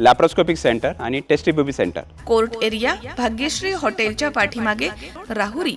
Laparoscopic centre आणि test tube baby centre court area Bhagyashree हॉटेलच्या पाठीमागे राहुरी.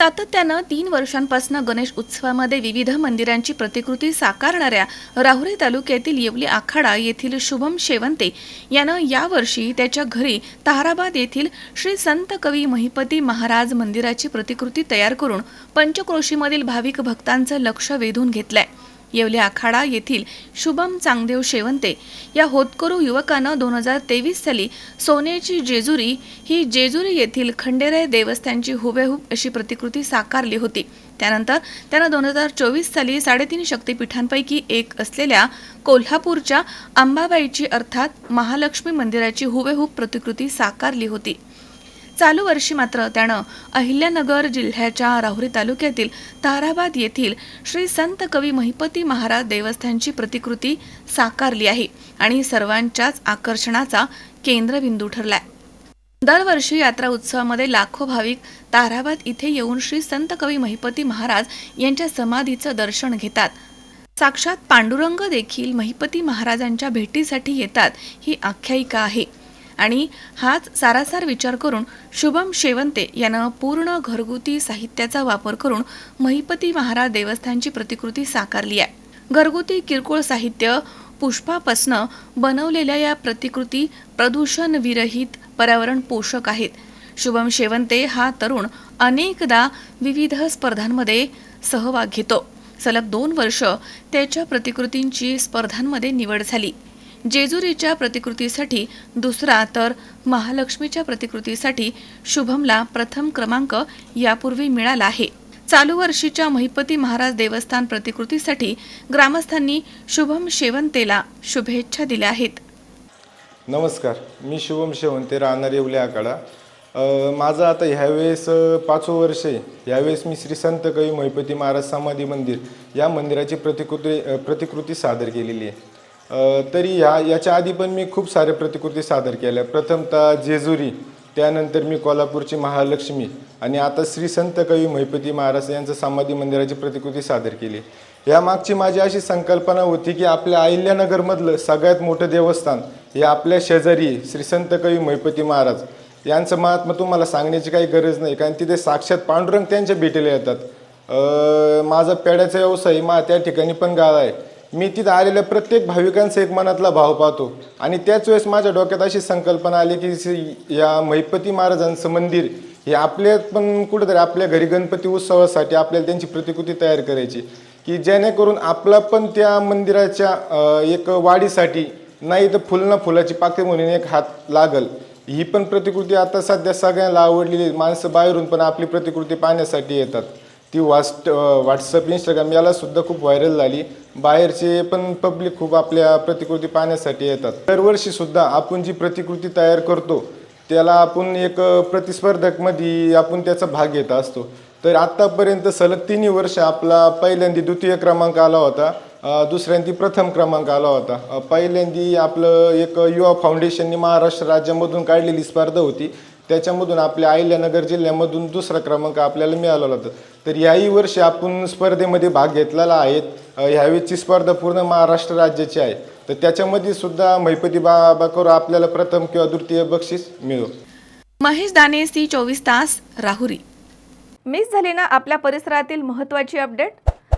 सातत्यानं तीन वर्षांपासून गणेश उत्सवामध्ये विविध मंदिरांची प्रतिकृती साकारणाऱ्या राहुरी तालुक्यातील येवली आखाडा येथील शुभम शेवंते यानं यावर्षी त्याच्या घरी ताराबाद येथील श्री संत कवी महिपती महाराज मंदिराची प्रतिकृती तयार करून पंचक्रोशीमधील भाविक भक्तांचं लक्ष वेधून घेतलंय. येवले आखाडा येथील शुभम चांगदेव शेवंते या होतकरू युवकानं दोन हजार तेवीस साली सोन्याची जेजुरी ही जेजुरी येथील खंडेराय देवस्थानची हुबेहूब अशी प्रतिकृती साकारली होती. त्यानंतर त्यानं दोन हजार चोवीस साली साडेतीन शक्तिपीठांपैकी एक असलेल्या कोल्हापूरच्या अंबाबाईची अर्थात महालक्ष्मी मंदिराची हुबेहूब प्रतिकृती साकारली होती. चालू वर्षी मात्र त्यानं अहिल्यानगर जिल्ह्याच्या राहुरी तालुक्यातील ताराबाद येथील श्री संत कवी महिपती महाराज देवस्थानची प्रतिकृती साकारली आहे आणि सर्वांच्याच आकर्षणाचा केंद्रबिंदू ठरलाय. दरवर्षी यात्रा उत्सवामध्ये लाखो भाविक ताराबाद इथे येऊन श्री संत कवी महिपती महाराज यांच्या समाधीचं दर्शन घेतात. साक्षात पांडुरंग देखील महिपती महाराजांच्या भेटीसाठी येतात ही आख्यायिका आहे. आणि हाच सारासार विचार करून शुभम शेवंते यानं पूर्ण घरगुती साहित्याचा वापर करून महिपती महाराज देवस्थानची प्रतिकृती साकारली आहे. घरगुती किरकोळ साहित्य पुष्पापासनं बनवलेल्या या प्रतिकृती प्रदूषण विरहित पर्यावरण पोषक आहेत. शुभम शेवंते हा तरुण अनेकदा विविध स्पर्धांमध्ये सहभाग घेतो. सलग दोन वर्ष त्याच्या प्रतिकृतींची स्पर्धांमध्ये निवड झाली. जेजुरीच्या प्रतिकृतीसाठी दुसरा तर महालक्ष्मीच्या प्रतिकृतीसाठी शुभमला प्रथम क्रमांक यापूर्वी मिळाला आहे. चालू वर्षीच्या महिपती महाराज देवस्थान प्रतिकृतीसाठी ग्रामस्थांनी शुभम शेवंतेला शुभेच्छा दिल्या आहेत. नमस्कार मी शुभम शेवंते राहणार येवले आकाडा माझं आता ह्यावेळेस अ, पाचवं वर्ष आहे. यावेळेस मी श्री संत कवी महिपती महाराज समाधी मंदिर या मंदिराची प्रतिकृती प्रतिकृती सादर केलेली आहे. तरी ह्या याच्या आधी पण मी खूप साऱ्या प्रतिकृती सादर केल्या. प्रथमतः जेजुरी त्यानंतर मी कोल्हापूरची महालक्ष्मी आणि आता श्री संत कवी महिपती महाराज यांचं समाधी मंदिराची प्रतिकृती सादर केली. यामागची माझी अशी संकल्पना होती की आपल्या अहिल्यानगरमधलं सगळ्यात मोठं देवस्थान हे आपल्या शेजारी श्री संत कवी महिपती महाराज यांचं महात्मा तुम्हाला सांगण्याची काही गरज नाही कारण तिथे साक्षात पांडुरंग त्यांच्या भेटीला येतात. माझा पेड्याचा व्यवसाय मा त्या ठिकाणी पण गाळा आहे. मी तिथं आलेल्या प्रत्येक भाविकांचा एक मनातला भाव पाहतो. आणि त्याच वेळेस माझ्या डोक्यात अशी संकल्पना आली की या महिपती महाराजांचं मंदिर हे आपल्या पण कुठेतरी आपल्या घरी गणपती उत्सवासाठी आपल्याला त्यांची प्रतिकृती तयार करायची. की जेणेकरून आपला पण त्या मंदिराच्या एक वाढीसाठी नाही तर फुल ना फुलाची पाकळी म्हणून एक हात लागल. ही पण प्रतिकृती आता सध्या सगळ्यांना आवडलेली माणसं बाहेरून पण आपली प्रतिकृती पाहण्यासाठी येतात. ती वास्ट व्हॉट्सअप इंस्टाग्राम याला सुद्धा खूप व्हायरल झाली. बाहेरचे पण पब्लिक खूप आपल्या प्रतिकृती पाहण्यासाठी येतात. दरवर्षी सुद्धा आपण जी प्रतिकृती तयार करतो त्याला आपण एक प्रतिस्पर्धकमध्ये आपण त्याचा भाग घेत असतो. तर आत्तापर्यंत सलग तिन्ही वर्ष आपला पहिल्यांदा द्वितीय क्रमांक आला होता. दुसऱ्यांदी प्रथम क्रमांक आला होता. पहिल्यांदी आपलं एक युवा फाउंडेशननी महाराष्ट्र राज्यामधून काढलेली स्पर्धा होती. त्याच्यामधून आपल्या अहिल्यानगर जिल्ह्यामधून दुसरा क्रमांक आपल्याला मिळालेला होता. तर याही वर्षी आपण स्पर्धेमध्ये भाग घेतलेला आहे. अ, ह्यावेळेसची स्पर्धा पूर्ण महाराष्ट्र राज्याची आहे. तर त्याच्यामध्ये सुद्धा महिपती बाबाकर आपल्याला प्रथम किंवा द्वितीय बक्षीस मिळो. महेश दाने सी चोवीस तास राहुरी. मिस झाली ना आपल्या परिसरातील महत्त्वाची अपडेट?